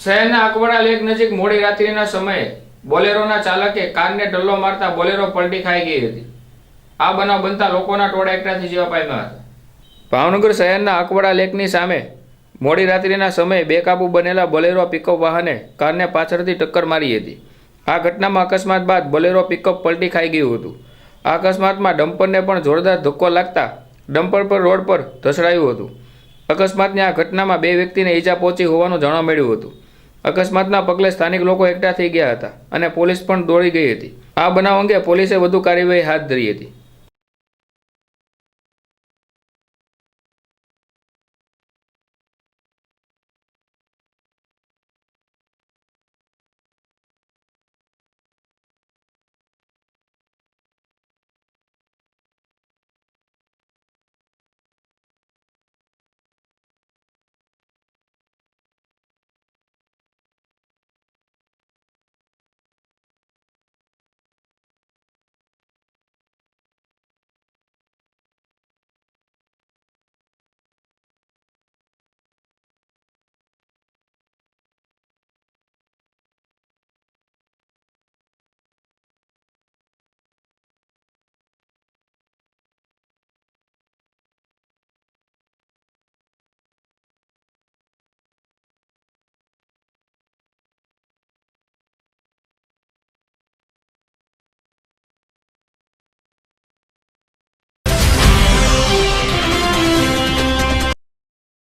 શહેરના અકવડા લેક નજીક મોડી રાત્રિના સમયે બોલેરોના ચાલકે કારને ડલ્લો મારતા બોલેરો પલટી ખાઈ ગઈ હતી. આ બનાવ બનતા લોકોના ટોળા એકઠાથી જીવા પામ્યા હતા. ભાવનગર શહેરના અકવડા લેકની સામે મોડી રાત્રિના સમયે બેકાબુ બનેલા બોલેરો પિકઅપ વાહને કારને પાછળથી ટક્કર મારી હતી. આ ઘટનામાં અકસ્માત બાદ બોલેરો પિકઅપ પલટી ખાઈ ગયું હતું. આ અકસ્માતમાં ડમ્પરને પણ જોરદાર ધક્કો લાગતા ડમ્પર પર રોડ પર ધસડાયું હતું. અકસ્માતની આ ઘટનામાં બે વ્યક્તિને ઈજા પહોંચી હોવાનું જાણવા મળ્યું હતું. અકસ્માતના પગલે સ્થાનિક લોકો એકઠા થઈ ગયા હતા અને પોલીસ પણ દોડી ગઈ હતી. આ બનાવ અંગે પોલીસે વધુ કાર્યવાહી હાથ ધરી હતી.